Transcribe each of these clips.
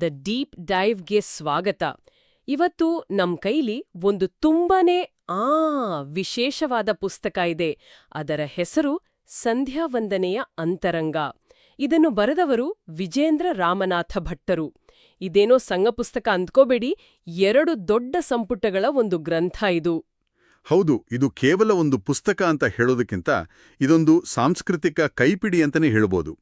The deep ಡೈವ್ಗೆ ಸ್ವಾಗತ. ಇವತ್ತು ನಮ್ ಕೈಲಿ ಒಂದು ತುಂಬಾನೇ, ಆ, ವಿಶೇಷವಾದ ಪುಸ್ತಕ ಇದೆ. ಅದರ ಹೆಸರು ಸಂಧ್ಯಾ ವಂದನೆಯ ಅಂತರಂಗ. ಇದನ್ನು ಬರೆದವರು ವಿಜೇಂದ್ರ ರಾಮನಾಥ ಭಟ್ಟರು. ಇದೇನೋ ಸಂಘ ಪುಸ್ತಕ ಅಂದ್ಕೋಬೇಡಿ, ಎರಡು ದೊಡ್ಡ ಸಂಪುಟಗಳ ಒಂದು ಗ್ರಂಥ ಇದು. ಹೌದು, ಇದು ಕೇವಲ ಒಂದು ಪುಸ್ತಕ ಅಂತ ಹೇಳೋದಕ್ಕಿಂತ ಇದೊಂದು ಸಾಂಸ್ಕೃತಿಕ ಕೈಪಿಡಿ ಅಂತಲೇ ಹೇಳ್ಬೋದು.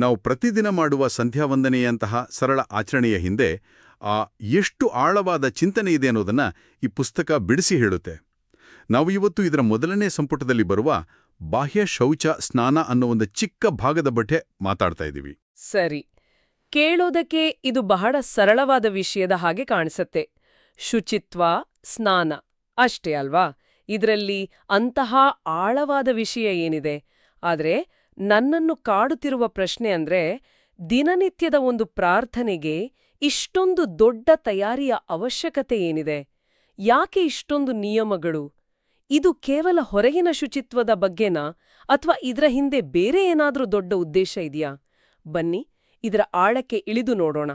ನಾವು ಪ್ರತಿದಿನ ಮಾಡುವ ಸಂಧ್ಯಾವಂದನೆಯಂತಹ ಸರಳ ಆಚರಣೆಯ ಹಿಂದೆ ಆ ಎಷ್ಟು ಆಳವಾದ ಚಿಂತನೆ ಇದೆ ಅನ್ನೋದನ್ನು ಈ ಪುಸ್ತಕ ಬಿಡಿಸಿ ಹೇಳುತ್ತೆ. ನಾವು ಇವತ್ತು ಇದರ ಮೊದಲನೇ ಸಂಪುಟದಲ್ಲಿ ಬರುವ ಬಾಹ್ಯ ಶೌಚ ಸ್ನಾನ ಅನ್ನೋ ಒಂದು ಚಿಕ್ಕ ಭಾಗದ ಬಟ್ಟೆ ಮಾತಾಡ್ತಾ ಇದ್ದೀವಿ. ಸರಿ. ಕೇಳೋದಕ್ಕೆ ಇದು ಬಹಳ ಸರಳವಾದ ವಿಷಯದ ಹಾಗೆ ಕಾಣಿಸುತ್ತೆ. ಶುಚಿತ್ವ, ಸ್ನಾನ, ಅಷ್ಟೇ ಅಲ್ವಾ? ಇದರಲ್ಲಿ ಅಂತಹ ಆಳವಾದ ವಿಷಯ ಏನಿದೆ? ಆದ್ರೆ ನನ್ನನ್ನು ಕಾಡುತ್ತಿರುವ ಪ್ರಶ್ನೆ ಅಂದ್ರೆ ದಿನನಿತ್ಯದ ಒಂದು ಪ್ರಾರ್ಥನೆಗೆ ಇಷ್ಟೊಂದು ದೊಡ್ಡ ತಯಾರಿಯ ಅವಶ್ಯಕತೆ ಏನಿದೆ? ಯಾಕೆ ಇಷ್ಟೊಂದು ನಿಯಮಗಳು? ಇದು ಕೇವಲ ಹೊರಗಿನ ಶುಚಿತ್ವದ ಬಗ್ಗೆನಾ ಅಥವಾ ಇದರ ಹಿಂದೆ ಬೇರೆ ಏನಾದರೂ ದೊಡ್ಡ ಉದ್ದೇಶ ಇದೆಯಾ? ಬನ್ನಿ, ಇದರ ಆಳಕ್ಕೆ ಇಳಿದು ನೋಡೋಣ.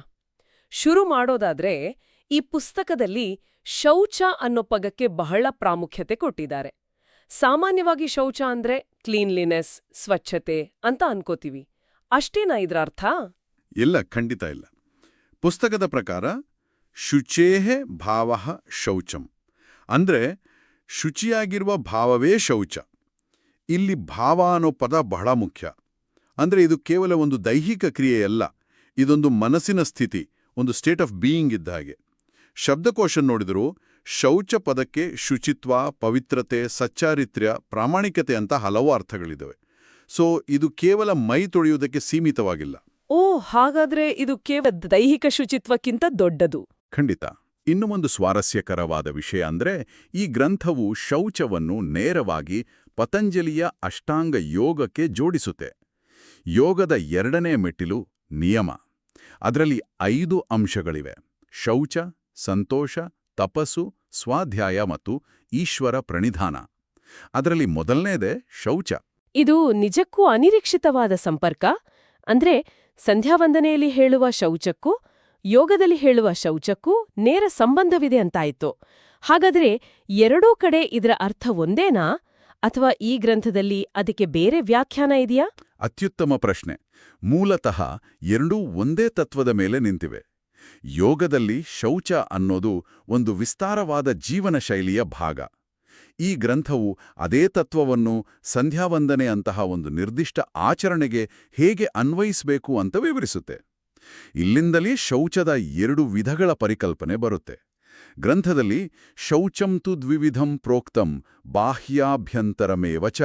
ಶುರು ಮಾಡೋದಾದ್ರೆ ಈ ಪುಸ್ತಕದಲ್ಲಿ ಶೌಚ ಅನ್ನೋ ಪದಕ್ಕೆ ಬಹಳ ಪ್ರಾಮುಖ್ಯತೆ ಕೊಟ್ಟಿದ್ದಾರೆ. ಸಾಮಾನ್ಯವಾಗಿ ಶೌಚ ಅಂದ್ರೆ ಕ್ಲೀನ್ಲಿನೆಸ್, ಸ್ವಚ್ಛತೆ ಅಂತ ಅನ್ಕೋತೀವಿ. ಅಷ್ಟೇನಾ ಇದ್ರ ಅರ್ಥ? ಇಲ್ಲ, ಖಂಡಿತ ಇಲ್ಲ. ಪುಸ್ತಕದ ಪ್ರಕಾರ, ಶುಚೇಹೆ ಭಾವ ಶೌಚಂ. ಅಂದ್ರೆ, ಶುಚಿಯಾಗಿರುವ ಭಾವವೇ ಶೌಚ. ಇಲ್ಲಿ ಭಾವ ಅನ್ನೋ ಪದ ಬಹಳ ಮುಖ್ಯ. ಅಂದ್ರೆ ಇದು ಕೇವಲ ಒಂದು ದೈಹಿಕ ಕ್ರಿಯೆಯಲ್ಲ, ಇದೊಂದು ಮನಸ್ಸಿನ ಸ್ಥಿತಿ, ಒಂದು ಸ್ಟೇಟ್ ಆಫ್ ಬೀಯಿಂಗ್ ಇದ್ದ ಹಾಗೆ. ಶಬ್ದಕೋಶ ನೋಡಿದರೂ ಶೌಚ ಪದಕ್ಕೆ ಶುಚಿತ್ವ ಪವಿತ್ರತೆ ಸಚ್ಚಾರಿತ್ರ್ಯ ಪ್ರಾಮಾಣಿಕತೆ ಅಂತ ಹಲವು ಅರ್ಥಗಳಿದ್ದಾವೆ. ಸೊ ಇದು ಕೇವಲ ಮೈ ತೊಳೆಯುವುದಕ್ಕೆ ಸೀಮಿತವಾಗಿಲ್ಲ. ಓ ಹಾಗಾದ್ರೆ ಇದು ಕೇವಲ ದೈಹಿಕ ಶುಚಿತ್ವಕ್ಕಿಂತ ದೊಡ್ಡದು. ಖಂಡಿತ. ಇನ್ನು ಒಂದು ಸ್ವಾರಸ್ಯಕರವಾದ ವಿಷಯ ಅಂದ್ರೆ ಈ ಗ್ರಂಥವು ಶೌಚವನ್ನು ನೇರವಾಗಿ ಪತಂಜಲಿಯ ಅಷ್ಟಾಂಗ ಯೋಗಕ್ಕೆ ಜೋಡಿಸುತ್ತೆ. ಯೋಗದ ಎರಡನೇ ಮೆಟ್ಟಿಲು ನಿಯಮ. ಅದರಲ್ಲಿ ಐದು ಅಂಶಗಳಿವೆ. ಶೌಚ ಸಂತೋಷ ತಪಸ್ಸು ಸ್ವಾಧ್ಯಾಯ ಮತ್ತು ಈಶ್ವರ ಪ್ರಣಿಧಾನ. ಅದರಲ್ಲಿ ಮೊದಲನೇದೇ ಶೌಚ. ಇದು ನಿಜಕ್ಕೂ ಅನಿರೀಕ್ಷಿತವಾದ ಸಂಪರ್ಕ? ಅಂದ್ರೆ ಸಂಧ್ಯಾವಂದನೆಯಲ್ಲಿ ಹೇಳುವ ಶೌಚಕ್ಕೂ ಯೋಗದಲ್ಲಿ ಹೇಳುವ ಶೌಚಕ್ಕೂ ನೇರ ಸಂಬಂಧವಿದೆ ಅಂತಾಯಿತು. ಹಾಗಾದ್ರೆ ಎರಡೂ ಕಡೆ ಇದರ ಅರ್ಥ ಒಂದೇನಾ? ಅಥವಾ ಈ ಗ್ರಂಥದಲ್ಲಿ ಅದಕ್ಕೆ ಬೇರೆ ವ್ಯಾಖ್ಯಾನ ಇದೆಯಾ? ಅತ್ಯುತ್ತಮ ಪ್ರಶ್ನೆ. ಮೂಲತಃ ಎರಡೂ ಒಂದೇ ತತ್ವದ ಮೇಲೆ ನಿಂತಿವೆ. ಯೋಗದಲ್ಲಿ ಶೌಚ ಅನ್ನೋದು ಒಂದು ವಿಸ್ತಾರವಾದ ಜೀವನ ಶೈಲಿಯ ಭಾಗ. ಈ ಗ್ರಂಥವು ಅದೇ ತತ್ವವನ್ನು ಸಂಧ್ಯಾವಂದನೆ ಅಂತಹ ಒಂದು ನಿರ್ದಿಷ್ಟ ಆಚರಣೆಗೆ ಹೇಗೆ ಅನ್ವಯಿಸಬೇಕು ಅಂತ ವಿವರಿಸುತ್ತೆ. ಇಲ್ಲಿಂದಲೇ ಶೌಚದ ಎರಡು ವಿಧಗಳ ಪರಿಕಲ್ಪನೆ ಬರುತ್ತೆ. ಗ್ರಂಥದಲ್ಲಿ ಶೌಚಂ ತು ದ್ವಿವಿಧಂ ಪ್ರೋಕ್ತಂ ಬಾಹ್ಯಾಭ್ಯಂತರಮೇವಚ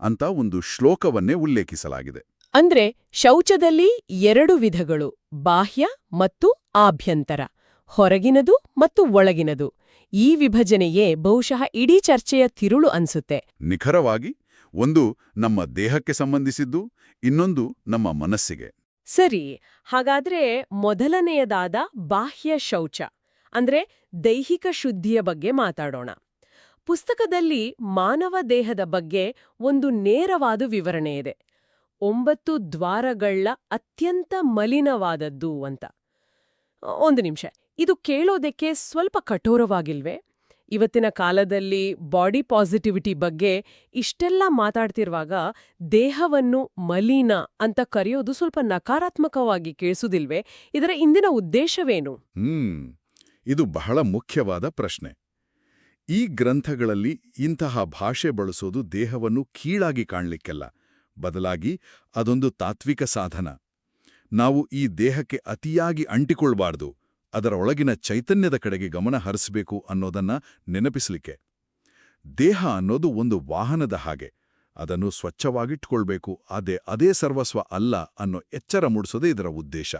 ಅಂತ ಒಂದು ಶ್ಲೋಕವನ್ನೇ ಉಲ್ಲೇಖಿಸಲಾಗಿದೆ. ಅಂದ್ರೆ ಶೌಚದಲ್ಲಿ ಎರಡು ವಿಧಗಳು ಬಾಹ್ಯ ಮತ್ತು ಆಭ್ಯಂತರ ಹೊರಗಿನದು ಮತ್ತು ಒಳಗಿನದು. ಈ ವಿಭಜನೆಯೇ ಬಹುಶಃ ಇಡೀ ಚರ್ಚೆಯ ತಿರುಳು ಅನ್ಸುತ್ತೆ. ನಿಖರವಾಗಿ ಒಂದು ನಮ್ಮ ದೇಹಕ್ಕೆ ಸಂಬಂಧಿಸಿದ್ದು ಇನ್ನೊಂದು ನಮ್ಮ ಮನಸ್ಸಿಗೆ. ಸರಿ ಹಾಗಾದ್ರೆ ಮೊದಲನೆಯದಾದ ಬಾಹ್ಯ ಶೌಚ ಅಂದ್ರೆ ದೈಹಿಕ ಶುದ್ಧಿಯ ಬಗ್ಗೆ ಮಾತಾಡೋಣ. ಪುಸ್ತಕದಲ್ಲಿ ಮಾನವ ದೇಹದ ಬಗ್ಗೆ ಒಂದು ನೇರವಾದ ವಿವರಣೆ ಇದೆ. ಒಂಬತ್ತು ದ್ವಾರಗಳ ಅತ್ಯಂತ ಮಲಿನವಾದದ್ದು ಅಂತ. ಒಂದು ನಿಮಿಷ, ಇದು ಕೇಳೋದಕ್ಕೆ ಸ್ವಲ್ಪ ಕಠೋರವಾಗಿಲ್ವೆ? ಇವತ್ತಿನ ಕಾಲದಲ್ಲಿ ಬಾಡಿ ಪಾಸಿಟಿವಿಟಿ ಬಗ್ಗೆ ಇಷ್ಟೆಲ್ಲ ಮಾತಾಡ್ತಿರುವಾಗ ದೇಹವನ್ನು ಮಲಿನ ಅಂತ ಕರೆಯೋದು ಸ್ವಲ್ಪ ನಕಾರಾತ್ಮಕವಾಗಿ ಕೇಳಿಸುದಿಲ್ವೇ ಇದರ ಇಂದಿನ ಉದ್ದೇಶವೇನು? ಇದು ಬಹಳ ಮುಖ್ಯವಾದ ಪ್ರಶ್ನೆ. ಈ ಗ್ರಂಥಗಳಲ್ಲಿ ಇಂತಹ ಭಾಷೆ ಬಳಸೋದು ದೇಹವನ್ನು ಕೀಳಾಗಿ ಕಾಣಲಿಕ್ಕೆಲ್ಲ. ಬದಲಾಗಿ ಅದೊಂದು ತಾತ್ವಿಕ ಸಾಧನ. ನಾವು ಈ ದೇಹಕ್ಕೆ ಅತಿಯಾಗಿ ಅಂಟಿಕೊಳ್ಬಾರ್ದು, ಅದರ ಒಳಗಿನ ಚೈತನ್ಯದ ಕಡೆಗೆ ಗಮನ ಹರಿಸಬೇಕು ಅನ್ನೋದನ್ನ ನೆನಪಿಸಲಿಕ್ಕೆ. ದೇಹ ಅನ್ನೋದು ಒಂದು ವಾಹನದ ಹಾಗೆ, ಅದನ್ನು ಸ್ವಚ್ಛವಾಗಿಟ್ಕೊಳ್ಬೇಕು, ಅದೇ ಅದೇ ಸರ್ವಸ್ವ ಅಲ್ಲ ಅನ್ನೋ ಎಚ್ಚರ ಮೂಡಿಸೋದೇ ಇದರ ಉದ್ದೇಶ.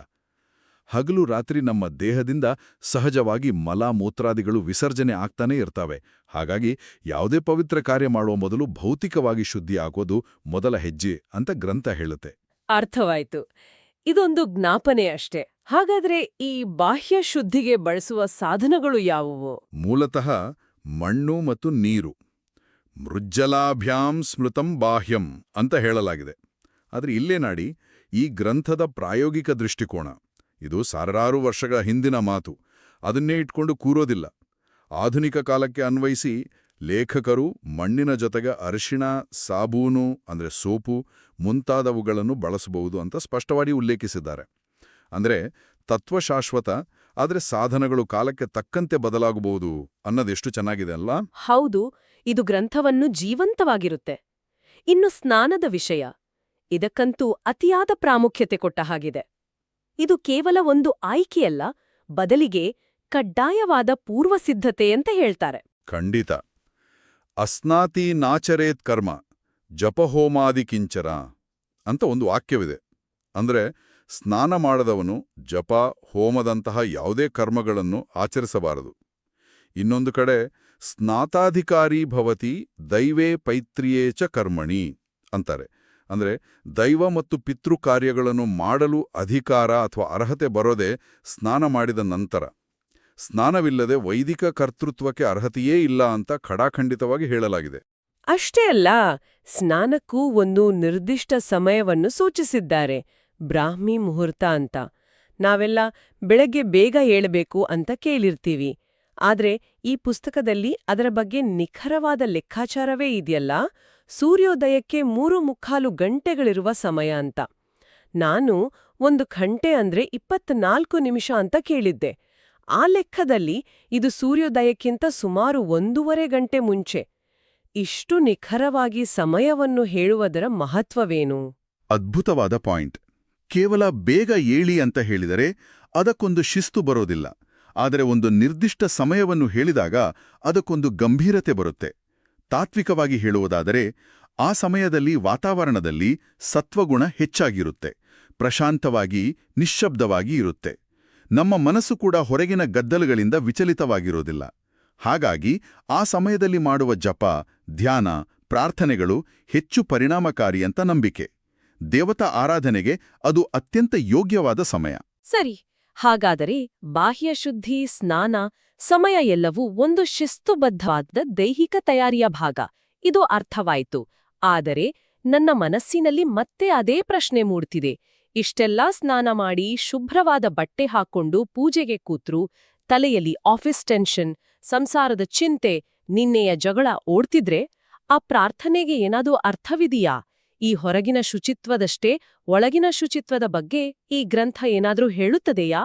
ಹಗಲು ರಾತ್ರಿ ನಮ್ಮ ದೇಹದಿಂದ ಸಹಜವಾಗಿ ಮಲ ಮೂತ್ರಾದಿಗಳು ವಿಸರ್ಜನೆ ಆಗ್ತಾನೇ ಇರ್ತಾವೆ. ಹಾಗಾಗಿ ಯಾವುದೇ ಪವಿತ್ರ ಕಾರ್ಯ ಮಾಡುವ ಮೊದಲು ಭೌತಿಕವಾಗಿ ಶುದ್ಧಿ ಆಗೋದು ಮೊದಲ ಹೆಜ್ಜೆ ಅಂತ ಗ್ರಂಥ ಹೇಳುತ್ತೆ. ಅರ್ಥವಾಯಿತು. ಇದೊಂದು ಜ್ಞಾಪನೆ ಅಷ್ಟೇ. ಹಾಗಾದ್ರೆ ಈ ಬಾಹ್ಯ ಶುದ್ಧಿಗೆ ಬಳಸುವ ಸಾಧನಗಳು ಯಾವುವು? ಮೂಲತಃ ಮಣ್ಣು ಮತ್ತು ನೀರು. ಮೃಜ್ಜಲಾಭ್ಯಾಂ ಸ್ಮೃತಂ ಬಾಹ್ಯಂ ಅಂತ ಹೇಳಲಾಗಿದೆ. ಆದರೆ ಇಲ್ಲೇ ನಾಡಿ ಈ ಗ್ರಂಥದ ಪ್ರಾಯೋಗಿಕ ದೃಷ್ಟಿಕೋನ. ಇದು ಸಾವಿರಾರು ವರ್ಷಗಳ ಹಿಂದಿನ ಮಾತು. ಅದನ್ನೇ ಇಟ್ಕೊಂಡು ಕೂರೋದಿಲ್ಲ. ಆಧುನಿಕ ಕಾಲಕ್ಕೆ ಅನ್ವಯಿಸಿ ಲೇಖಕರು, ಮಣ್ಣಿನ ಜೊತೆಗೆ ಅರಿಶಿಣ, ಸಾಬೂನು, ಅಂದರೆ ಸೋಪು ಮುಂತಾದವುಗಳನ್ನು ಬಳಸಬಹುದು ಅಂತ ಸ್ಪಷ್ಟವಾಗಿ ಉಲ್ಲೇಖಿಸಿದ್ದಾರೆ. ಅಂದರೆ ತತ್ವ ಶಾಶ್ವತ ಆದರೆ ಸಾಧನಗಳು ಕಾಲಕ್ಕೆ ತಕ್ಕಂತೆ ಬದಲಾಗಬಹುದು ಅನ್ನೋದೆಷ್ಟು ಚೆನ್ನಾಗಿದೆ ಅಲ್ಲ ಹೌದು, ಇದು ಗ್ರಂಥವನ್ನು ಜೀವಂತವಾಗಿರುತ್ತೆ. ಇನ್ನು ಸ್ನಾನದ ವಿಷಯ, ಇದಕ್ಕಂತೂ ಅತಿಯಾದ ಪ್ರಾಮುಖ್ಯತೆ ಕೊಟ್ಟ ಹಾಗಿದೆ. ಇದು ಕೇವಲ ಒಂದು ಆಯ್ಕೆಯಲ್ಲ, ಬದಲಿಗೆ ಕಡ್ಡಾಯವಾದ ಪೂರ್ವಸಿದ್ಧತೆ ಅಂತ ಹೇಳ್ತಾರೆ. ಖಂಡಿತ. ಅಸ್ನಾತಿ ನಾಚರೇತ್ ಕರ್ಮ ಜಪಹೋಮಾದಿ ಕಿಂಚರ ಅಂತ ಒಂದು ವಾಕ್ಯವಿದೆ. ಅಂದ್ರೆ ಸ್ನಾನ ಮಾಡದವನು ಜಪ ಹೋಮದಂತಹ ಯಾವುದೇ ಕರ್ಮಗಳನ್ನು ಆಚರಿಸಬಾರದು. ಇನ್ನೊಂದು ಕಡೆ, ಸ್ನಾತಾಧಿಕಾರಿ ಭವತಿ ದೈವೇ ಪೈತ್ರಿಯೇ ಚ ಕರ್ಮಣಿ ಅಂತಾರೆ. ಅಂದ್ರೆ ದೈವ ಮತ್ತು ಪಿತೃ ಕಾರ್ಯಗಳನ್ನು ಮಾಡಲು ಅಧಿಕಾರ ಅಥವಾ ಅರ್ಹತೆ ಬರೋದೆ ಸ್ನಾನ ಮಾಡಿದ ನಂತರ. ಸ್ನಾನವಿಲ್ಲದೆ ವೈದಿಕ ಕರ್ತೃತ್ವಕ್ಕೆ ಅರ್ಹತೆಯೇ ಇಲ್ಲ ಅಂತ ಖಡಾಖಂಡಿತವಾಗಿ ಹೇಳಲಾಗಿದೆ. ಅಷ್ಟೇ ಅಲ್ಲ, ಸ್ನಾನಕ್ಕೂ ಒಂದು ನಿರ್ದಿಷ್ಟ ಸಮಯವನ್ನು ಸೂಚಿಸಿದ್ದಾರೆ, ಬ್ರಾಹ್ಮಿ ಮುಹೂರ್ತ ಅಂತ. ನಾವೆಲ್ಲ ಬೆಳಗ್ಗೆ ಬೇಗ ಏಳಬೇಕು ಅಂತ ಕೇಳಿರ್ತೀವಿ. ಆದ್ರೆ ಈ ಪುಸ್ತಕದಲ್ಲಿ ಅದರ ಬಗ್ಗೆ ನಿಖರವಾದ ಲೆಕ್ಕಾಚಾರವೇ ಇದೆಯಲ್ಲ? ಸೂರ್ಯೋದಯಕ್ಕೆ ಮೂರು ಮುಕ್ಕಾಲು ಗಂಟೆಗಳಿರುವ ಸಮಯ ಅಂತ. ನಾನು ಒಂದು ಗಂಟೆ ಅಂದ್ರೆ ಇಪ್ಪತ್ನಾಲ್ಕು ನಿಮಿಷ ಅಂತ ಕೇಳಿದ್ದೆ. ಆ ಲೆಕ್ಕದಲ್ಲಿ ಇದು ಸೂರ್ಯೋದಯಕ್ಕಿಂತ ಸುಮಾರು ಒಂದೂವರೆ ಗಂಟೆ ಮುಂಚೆ. ಇಷ್ಟು ನಿಖರವಾಗಿ ಸಮಯವನ್ನು ಹೇಳುವುದರ ಮಹತ್ವವೇನು? ಅದ್ಭುತವಾದ ಪಾಯಿಂಟ್. ಕೇವಲ ಬೇಗ ಏಳಿ ಅಂತ ಹೇಳಿದರೆ ಅದಕ್ಕೊಂದು ಶಿಸ್ತು ಬರೋದಿಲ್ಲ. ಆದರೆ ಒಂದು ನಿರ್ದಿಷ್ಟ ಸಮಯವನ್ನು ಹೇಳಿದಾಗ ಅದಕ್ಕೊಂದು ಗಂಭೀರತೆ ಬರುತ್ತೆ. ತಾತ್ವಿಕವಾಗಿ ಹೇಳುವುದಾದರೆ, ಆ ಸಮಯದಲ್ಲಿ ವಾತಾವರಣದಲ್ಲಿ ಸತ್ವಗುಣ ಹೆಚ್ಚಾಗಿರುತ್ತೆ. ಪ್ರಶಾಂತವಾಗಿ, ನಿಶ್ಶಬ್ದವಾಗಿ ಇರುತ್ತೆ. ನಮ್ಮ ಮನಸ್ಸು ಕೂಡ ಹೊರಗಿನ ಗದ್ದಲುಗಳಿಂದ ವಿಚಲಿತವಾಗಿರೋದಿಲ್ಲ. ಹಾಗಾಗಿ ಆ ಸಮಯದಲ್ಲಿ ಮಾಡುವ ಜಪ, ಧ್ಯಾನ, ಪ್ರಾರ್ಥನೆಗಳು ಹೆಚ್ಚು ಪರಿಣಾಮಕಾರಿ ಅಂತ ನಂಬಿಕೆ. ದೇವತಾ ಆರಾಧನೆಗೆ ಅದು ಅತ್ಯಂತ ಯೋಗ್ಯವಾದ ಸಮಯ. ಸರಿ ಹಾಗಾದರೆ ಬಾಹ್ಯ ಶುದ್ಧಿ, ಸ್ನಾನ, ಸಮಯ ಎಲ್ಲವೂ ಒಂದು ಶಿಸ್ತುಬದ್ಧವಾದ ದೈಹಿಕ ತಯಾರಿಯ ಭಾಗ. ಇದು ಅರ್ಥವಾಯಿತು. ಆದರೆ ನನ್ನ ಮನಸ್ಸಿನಲ್ಲಿ ಮತ್ತೆ ಅದೇ ಪ್ರಶ್ನೆ ಮೂಡ್ತಿದೆ. ಇಷ್ಟೆಲ್ಲಾ ಸ್ನಾನ ಮಾಡಿ ಶುಭ್ರವಾದ ಬಟ್ಟೆ ಹಾಕೊಂಡು ಪೂಜೆಗೆ ಕೂತ್ರು, ತಲೆಯಲ್ಲಿ ಆಫೀಸ್ ಟೆನ್ಷನ್, ಸಂಸಾರದ ಚಿಂತೆ, ನಿನ್ನೆಯ ಜಗಳ ಓಡ್ತಿದ್ರೆ ಆ ಪ್ರಾರ್ಥನೆಗೆ ಏನಾದರೂ ಅರ್ಥವಿದೆಯಾ? ಈ ಹೊರಗಿನ ಶುಚಿತ್ವದಷ್ಟೇ ಒಳಗಿನ ಶುಚಿತ್ವದ ಬಗ್ಗೆ ಈ ಗ್ರಂಥ ಏನಾದರೂ ಹೇಳುತ್ತದೆಯಾ?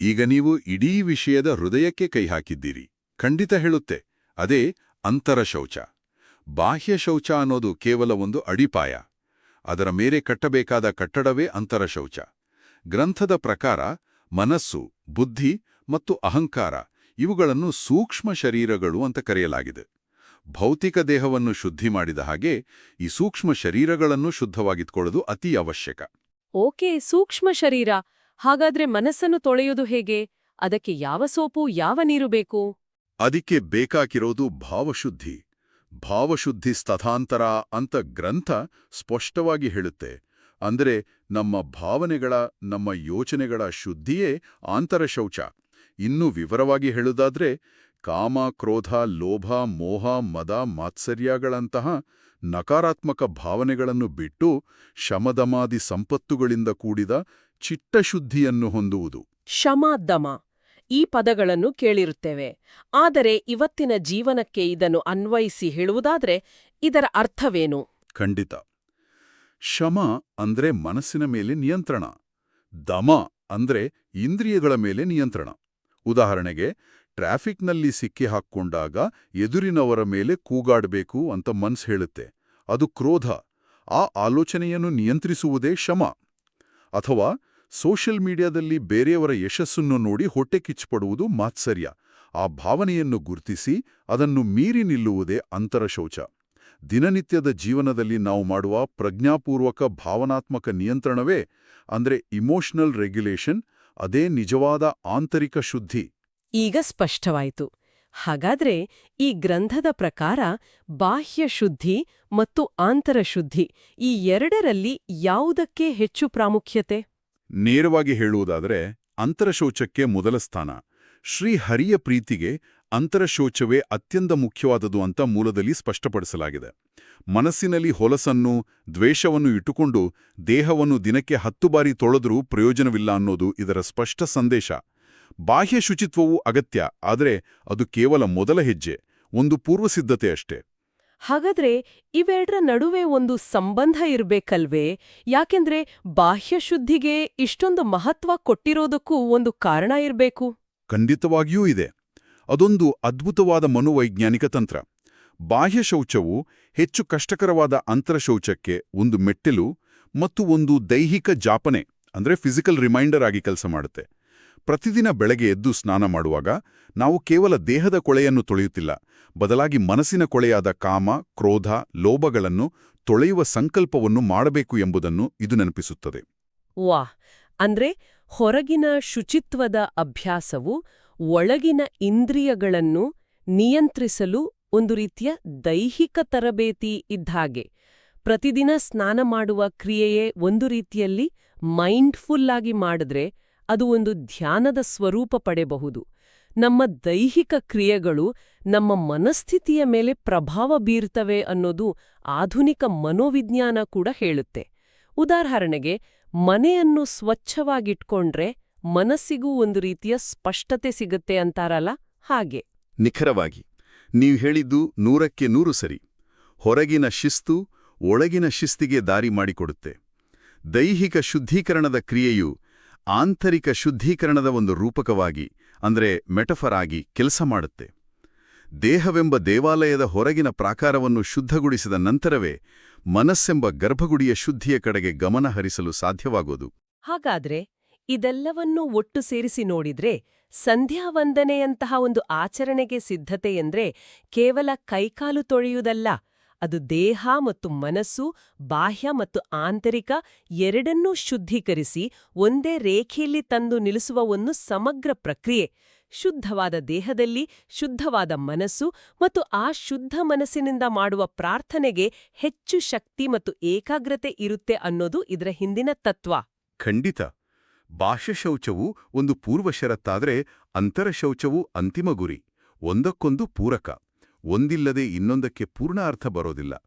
ಈಗ ನೀವು ಇಡೀ ವಿಷಯದ ಹೃದಯಕ್ಕೆ ಕೈ ಹಾಕಿದ್ದೀರಿ. ಖಂಡಿತ ಹೇಳುತ್ತೆ. ಅದೇ ಅಂತರ ಶೌಚ ಬಾಹ್ಯ ಶೌಚ ಅನ್ನೋದು ಕೇವಲ ಒಂದು ಅಡಿಪಾಯ. ಅದರ ಮೇಲೆ ಕಟ್ಟಬೇಕಾದ ಕಟ್ಟಡವೇ ಅಂತರ ಶೌಚ ಗ್ರಂಥದ ಪ್ರಕಾರ ಮನಸ್ಸು, ಬುದ್ಧಿ ಮತ್ತು ಅಹಂಕಾರ ಇವುಗಳನ್ನು ಸೂಕ್ಷ್ಮ ಶರೀರಗಳು ಅಂತ ಕರೆಯಲಾಗಿದೆ. ಭೌತಿಕ ದೇಹವನ್ನು ಶುದ್ಧಿ ಮಾಡಿದ ಹಾಗೆ ಈ ಸೂಕ್ಷ್ಮ ಶರೀರಗಳನ್ನು ಶುದ್ಧವಾಗಿತ್ಕೊಳ್ಳೋದು ಅತಿ ಅವಶ್ಯಕ. ಓಕೆ ಸೂಕ್ಷ್ಮ ಶರೀರ. ಹಾಗಾದ್ರೆ ಮನಸ್ಸನ್ನು ತೊಳೆಯೋದು ಹೇಗೆ? ಅದಕ್ಕೆ ಯಾವ ಸೋಪು ಯಾವ ನೀರು ಬೇಕು? ಅದಕ್ಕೆ ಬೇಕಾಗಿರೋದು ಭಾವಶುದ್ಧಿ. ಭಾವಶುದ್ಧಿ ಸ್ತಥಾಂತರ ಅಂತ ಗ್ರಂಥ ಸ್ಪಷ್ಟವಾಗಿ ಹೇಳುತ್ತೆ. ಅಂದರೆ ನಮ್ಮ ಭಾವನೆಗಳ ನಮ್ಮ ಯೋಚನೆಗಳ ಶುದ್ಧಿಯೇ ಆಂತರ ಶೌಚ ಇನ್ನೂ ವಿವರವಾಗಿ ಹೇಳುವುದಾದ್ರೆ ಕಾಮ ಕ್ರೋಧ ಲೋಭ ಮೋಹ ಮದ ಮಾತ್ಸರ್ಯಗಳಂತಹ ನಕಾರಾತ್ಮಕ ಭಾವನೆಗಳನ್ನು ಬಿಟ್ಟು ಶಮದಮಾದಿ ಸಂಪತ್ತುಗಳಿಂದ ಕೂಡಿದ ಚಿಟ್ಟಶುದ್ಧಿಯನ್ನು ಹೊಂದುವುದು. ಶಮ ದಮ ಈ ಪದಗಳನ್ನು ಕೇಳಿರುತ್ತೇವೆ. ಆದರೆ ಇವತ್ತಿನ ಜೀವನಕ್ಕೆ ಇದನ್ನು ಅನ್ವಯಿಸಿ ಹೇಳುವುದಾದ್ರೆ ಇದರ ಅರ್ಥವೇನು? ಖಂಡಿತ. ಶಮ ಅಂದ್ರೆ ಮನಸ್ಸಿನ ಮೇಲೆ ನಿಯಂತ್ರಣ. ದಮ ಅಂದ್ರೆ ಇಂದ್ರಿಯಗಳ ಮೇಲೆ ನಿಯಂತ್ರಣ. ಉದಾಹರಣೆಗೆ ಟ್ರಾಫಿಕ್ನಲ್ಲಿ ಸಿಕ್ಕಿ ಹಾಕ್ಕೊಂಡಾಗ ಎದುರಿನವರ ಮೇಲೆ ಕೂಗಾಡಬೇಕು ಅಂತ ಮನ್ಸ್ ಹೇಳುತ್ತೆ. ಅದು ಕ್ರೋಧ. ಆ ಆಲೋಚನೆಯನ್ನು ನಿಯಂತ್ರಿಸುವುದೇ ಶಮ ಅಥವಾ ಸೋಷಿಯಲ್ ಮೀಡಿಯಾದಲ್ಲಿ ಬೇರೆಯವರ ಯಶಸ್ಸನ್ನು ನೋಡಿ ಹೊಟ್ಟೆ ಕಿಚ್ಚಪಡುವುದು ಮಾತ್ಸರ್ಯ. ಆ ಭಾವನೆಯನ್ನು ಗುರುತಿಸಿ ಅದನ್ನು ಮೀರಿ ನಿಲ್ಲುವುದೇ ಅಂತರಶೌಚ. ದಿನನಿತ್ಯದ ಜೀವನದಲ್ಲಿ ನಾವು ಮಾಡುವ ಪ್ರಜ್ಞಾಪೂರ್ವಕ ಭಾವನಾತ್ಮಕ ನಿಯಂತ್ರಣವೇ, ಅಂದ್ರೆ ಇಮೋಷನಲ್ ರೆಗ್ಯುಲೇಷನ್, ಅದೇ ನಿಜವಾದ ಆಂತರಿಕ ಶುದ್ಧಿ. ಈಗ ಸ್ಪಷ್ಟವಾಯಿತು. ಹಾಗಾದ್ರೆ ಈ ಗ್ರಂಥದ ಪ್ರಕಾರ ಬಾಹ್ಯ ಶುದ್ಧಿ ಮತ್ತು ಆಂತರಶುದ್ಧಿ ಈ ಎರಡರಲ್ಲಿ ಯಾವುದಕ್ಕೆ ಹೆಚ್ಚು ಪ್ರಾಮುಖ್ಯತೆ? ನೇರವಾಗಿ ಹೇಳುವುದಾದರೆ ಅಂತರಶೌಚಕ್ಕೆ ಮೊದಲ ಸ್ಥಾನ. ಶ್ರೀಹರಿಯ ಪ್ರೀತಿಗೆ ಅಂತರಶೌಚವೇ ಅತ್ಯಂತ ಮುಖ್ಯವಾದದು ಅಂತ ಮೂಲದಲ್ಲಿ ಸ್ಪಷ್ಟಪಡಿಸಲಾಗಿದೆ. ಮನಸ್ಸಿನಲ್ಲಿ ಹೊಲಸನ್ನು, ದ್ವೇಷವನ್ನು ಇಟ್ಟುಕೊಂಡು ದೇಹವನ್ನು ದಿನಕ್ಕೆ ಹತ್ತು ಬಾರಿ ತೊಳೆದರೂ ಪ್ರಯೋಜನವಿಲ್ಲ ಅನ್ನೋದು ಇದರ ಸ್ಪಷ್ಟ ಸಂದೇಶ. ಬಾಹ್ಯ ಶುಚಿತ್ವವು ಅಗತ್ಯ ಆದರೆ ಅದು ಕೇವಲ ಮೊದಲ ಹೆಜ್ಜೆ ಒಂದು ಪೂರ್ವಸಿದ್ಧತೆ ಅಷ್ಟೇ. ಹಾಗಾದ್ರೆ ಇವೆರಡರ ನಡುವೆ ಒಂದು ಸಂಬಂಧ ಇರಬೇಕಲ್ವೇ? ಯಾಕೆಂದ್ರೆ ಬಾಹ್ಯ ಶುದ್ಧಿಗೆ ಇಷ್ಟೊಂದು ಮಹತ್ವ ಕೊಟ್ಟಿರೋದಕ್ಕೂ ಒಂದು ಕಾರಣ ಇರಬೇಕು. ಖಂಡಿತವಾಗಿಯೂ ಇದೆ. ಅದೊಂದು ಅದ್ಭುತವಾದ ಮನೋವೈಜ್ಞಾನಿಕ ತಂತ್ರ. ಬಾಹ್ಯ ಶೌಚವು ಹೆಚ್ಚು ಕಷ್ಟಕರವಾದ ಅಂತರಶೌಚಕ್ಕೆ ಒಂದು ಮೆಟ್ಟಿಲು ಮತ್ತು ಒಂದು ದೈಹಿಕ ಜಾಪನೆ ಅಂದ್ರೆ ಫಿಸಿಕಲ್ ರಿಮೈಂಡರ್ ಆಗಿ ಕೆಲಸ ಮಾಡುತ್ತೆ. ಪ್ರತಿದಿನ ಬೆಳಗ್ಗೆ ಎದ್ದು ಸ್ನಾನ ಮಾಡುವಾಗ ನಾವು ಕೇವಲ ದೇಹದ ಕೊಳೆಯನ್ನು ತೊಳೆಯುತ್ತಿಲ್ಲ, ಬದಲಾಗಿ ಮನಸ್ಸಿನ ಕೊಳೆಯಾದ ಕಾಮ, ಕ್ರೋಧ, ಲೋಭಗಳನ್ನು ತೊಳೆಯುವ ಸಂಕಲ್ಪವನ್ನು ಮಾಡಬೇಕು ಎಂಬುದನ್ನು ಇದು ನೆನಪಿಸುತ್ತದೆ. ವಾ ಅಂದ್ರೆ ಹೊರಗಿನ ಶುಚಿತ್ವದ ಅಭ್ಯಾಸವು ಒಳಗಿನ ಇಂದ್ರಿಯಗಳನ್ನು ನಿಯಂತ್ರಿಸಲು ಒಂದು ರೀತಿಯ ದೈಹಿಕ ತರಬೇತಿ ಇದ್ದಾಗೆ ಪ್ರತಿದಿನ ಸ್ನಾನ ಮಾಡುವ ಕ್ರಿಯೆಯೇ ಒಂದು ರೀತಿಯಲ್ಲಿ ಮೈಂಡ್ಫುಲ್ ಆಗಿ ಮಾಡಿದ್ರೆ ಅದು ಒಂದು ಧ್ಯಾನದ ಸ್ವರೂಪ ಪಡೆಯಬಹುದು. ನಮ್ಮ ದೈಹಿಕ ಕ್ರಿಯೆಗಳು ನಮ್ಮ ಮನಸ್ಥಿತಿಯ ಮೇಲೆ ಪ್ರಭಾವ ಬೀರ್ತವೆ ಅನ್ನೋದು ಆಧುನಿಕ ಮನೋವಿಜ್ಞಾನ ಕೂಡ ಹೇಳುತ್ತೆ. ಉದಾಹರಣೆಗೆ, ಮನೆಯನ್ನು ಸ್ವಚ್ಛವಾಗಿಟ್ಕೊಂಡ್ರೆ ಮನಸ್ಸಿಗೂ ಒಂದು ರೀತಿಯ ಸ್ಪಷ್ಟತೆ ಸಿಗುತ್ತೆ ಅಂತಾರಲ್ಲ? ಹಾಗೆ. ನಿಖರವಾಗಿ, ನೀವು ಹೇಳಿದ್ದು ನೂರಕ್ಕೆ ನೂರು ಸರಿ. ಹೊರಗಿನ ಶಿಸ್ತು ಒಳಗಿನ ಶಿಸ್ತಿಗೆ ದಾರಿ ಮಾಡಿಕೊಡುತ್ತೆ. ದೈಹಿಕ ಶುದ್ಧೀಕರಣದ ಕ್ರಿಯೆಯು ಆಂತರಿಕ ಶುದ್ಧೀಕರಣದ ಒಂದು ರೂಪಕವಾಗಿ, ಅಂದರೆ ಮೆಟಫರ್ ಆಗಿ ಕೆಲಸ ಮಾಡುತ್ತೆ. ದೇಹವೆಂಬ ದೇವಾಲಯದ ಹೊರಗಿನ ಪ್ರಾಕಾರವನ್ನು ಶುದ್ಧಗೊಳಿಸಿದ ನಂತರವೇ ಮನಸ್ಸೆಂಬ ಗರ್ಭಗುಡಿಯ ಶುದ್ಧಿಯ ಕಡೆಗೆ ಗಮನ ಹರಿಸಲು ಸಾಧ್ಯವಾಗೋದು. ಹಾಗಾದ್ರೆ ಇದೆಲ್ಲವನ್ನೂ ಒಟ್ಟು ಸೇರಿಸಿ ನೋಡಿದ್ರೆ ಸಂಧ್ಯಾವಂದನೆಯಂತಹ ಒಂದು ಆಚರಣೆಗೆ ಸಿದ್ಧತೆ ಎಂದ್ರೆ ಕೇವಲ ಕೈಕಾಲು ತೊಳೆಯುವುದಲ್ಲ ಅದು ದೇಹ ಮತ್ತು ಮನಸ್ಸು, ಬಾಹ್ಯ ಮತ್ತು ಆಂತರಿಕ ಎರಡನ್ನೂ ಶುದ್ಧೀಕರಿಸಿ, ಒಂದೇ ರೇಖೆಯಲ್ಲಿ ತಂದು ನಿಲ್ಲಿಸುವ ಒಂದು ಸಮಗ್ರ ಪ್ರಕ್ರಿಯೆ. ಶುದ್ಧವಾದ ದೇಹದಲ್ಲಿ ಶುದ್ಧವಾದ ಮನಸ್ಸು ಮತ್ತು ಆ ಶುದ್ಧ ಮನಸ್ಸಿನಿಂದ ಮಾಡುವ ಪ್ರಾರ್ಥನೆಗೆ ಹೆಚ್ಚು ಶಕ್ತಿ ಮತ್ತು ಏಕಾಗ್ರತೆ ಇರುತ್ತೆ ಅನ್ನೋದು ಇದರ ಹಿಂದಿನ ತತ್ವ. ಖಂಡಿತ. ಬಾಹ್ಯ ಶೌಚವು ಒಂದು ಪೂರ್ವಷರತ್ತಾದರೆ ಅಂತರಶೌಚವು ಅಂತಿಮ ಗುರಿ, ಒಂದಕ್ಕೊಂದು ಪೂರಕ. ಒಂದಿಲ್ಲದೆ ಇನ್ನೊಂದಕ್ಕೆ ಪೂರ್ಣ ಅರ್ಥ ಬರೋದಿಲ್ಲ.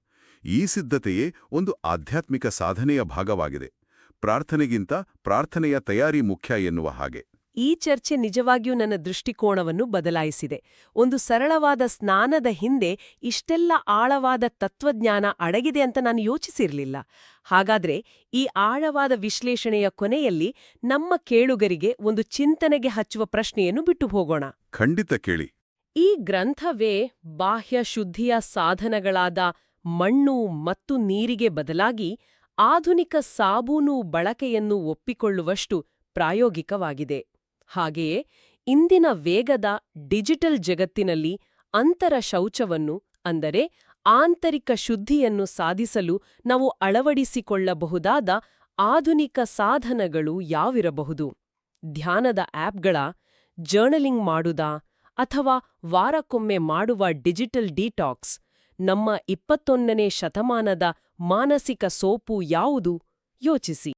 ಈ ಸಿದ್ಧತೆಯೇ ಒಂದು ಆಧ್ಯಾತ್ಮಿಕ ಸಾಧನೆಯ ಭಾಗವಾಗಿದೆ. ಪ್ರಾರ್ಥನೆಗಿಂತ ಪ್ರಾರ್ಥನೆಯ ತಯಾರಿ ಮುಖ್ಯ ಎನ್ನುವ ಹಾಗೆ. ಈ ಚರ್ಚೆ ನಿಜವಾಗಿಯೂ ನನ್ನ ದೃಷ್ಟಿಕೋನವನ್ನು ಬದಲಾಯಿಸಿದೆ. ಒಂದು ಸರಳವಾದ ಸ್ನಾನದ ಹಿಂದೆ ಇಷ್ಟೆಲ್ಲ ಆಳವಾದ ತತ್ವಜ್ಞಾನ ಅಡಗಿದೆ ಅಂತ ನಾನು ಯೋಚಿಸಿರಲಿಲ್ಲ. ಹಾಗಾದ್ರೆ ಈ ಆಳವಾದ ವಿಶ್ಲೇಷಣೆಯ ಕೊನೆಯಲ್ಲಿ ನಮ್ಮ ಕೇಳುಗರಿಗೆ ಒಂದು ಚಿಂತನೆಗೆ ಹಚ್ಚುವ ಪ್ರಶ್ನೆಯನ್ನು ಬಿಟ್ಟು ಹೋಗೋಣ. ಖಂಡಿತ ಕೇಳಿ. ಈ ಗ್ರಂಥವೇ ಬಾಹ್ಯ ಶುದ್ಧಿಯ ಸಾಧನಗಳಾದ ಮಣ್ಣು ಮತ್ತು ನೀರಿಗೆ ಬದಲಾಗಿ ಆಧುನಿಕ ಸಾಬೂನು ಬಳಕೆಯನ್ನು ಒಪ್ಪಿಕೊಳ್ಳುವಷ್ಟು ಪ್ರಾಯೋಗಿಕವಾಗಿದೆ. ಹಾಗೆಯೇ ಇಂದಿನ ವೇಗದ ಡಿಜಿಟಲ್ ಜಗತ್ತಿನಲ್ಲಿ ಅಂತರ ಶೌಚವನ್ನು, ಅಂದರೆ ಆಂತರಿಕ ಶುದ್ಧಿಯನ್ನು ಸಾಧಿಸಲು ನಾವು ಅಳವಡಿಸಿಕೊಳ್ಳಬಹುದಾದ ಆಧುನಿಕ ಸಾಧನಗಳು ಯಾವಿರಬಹುದು? ಧ್ಯಾನದ ಆಪ್ಗಳ ಜರ್ನಲಿಂಗ್ ಮಾಡುದಾ ಅಥವಾ ವಾರಕ್ಕೊಮ್ಮೆ ಮಾಡುವ ಡಿಜಿಟಲ್ ಡಿಟಾಕ್ಸ್ ನಮ್ಮ ಇಪ್ಪತ್ತೊಂದನೇ ಶತಮಾನದ ಮಾನಸಿಕ ಸೋಪು ಯಾವುದು? ಯೋಚಿಸಿ.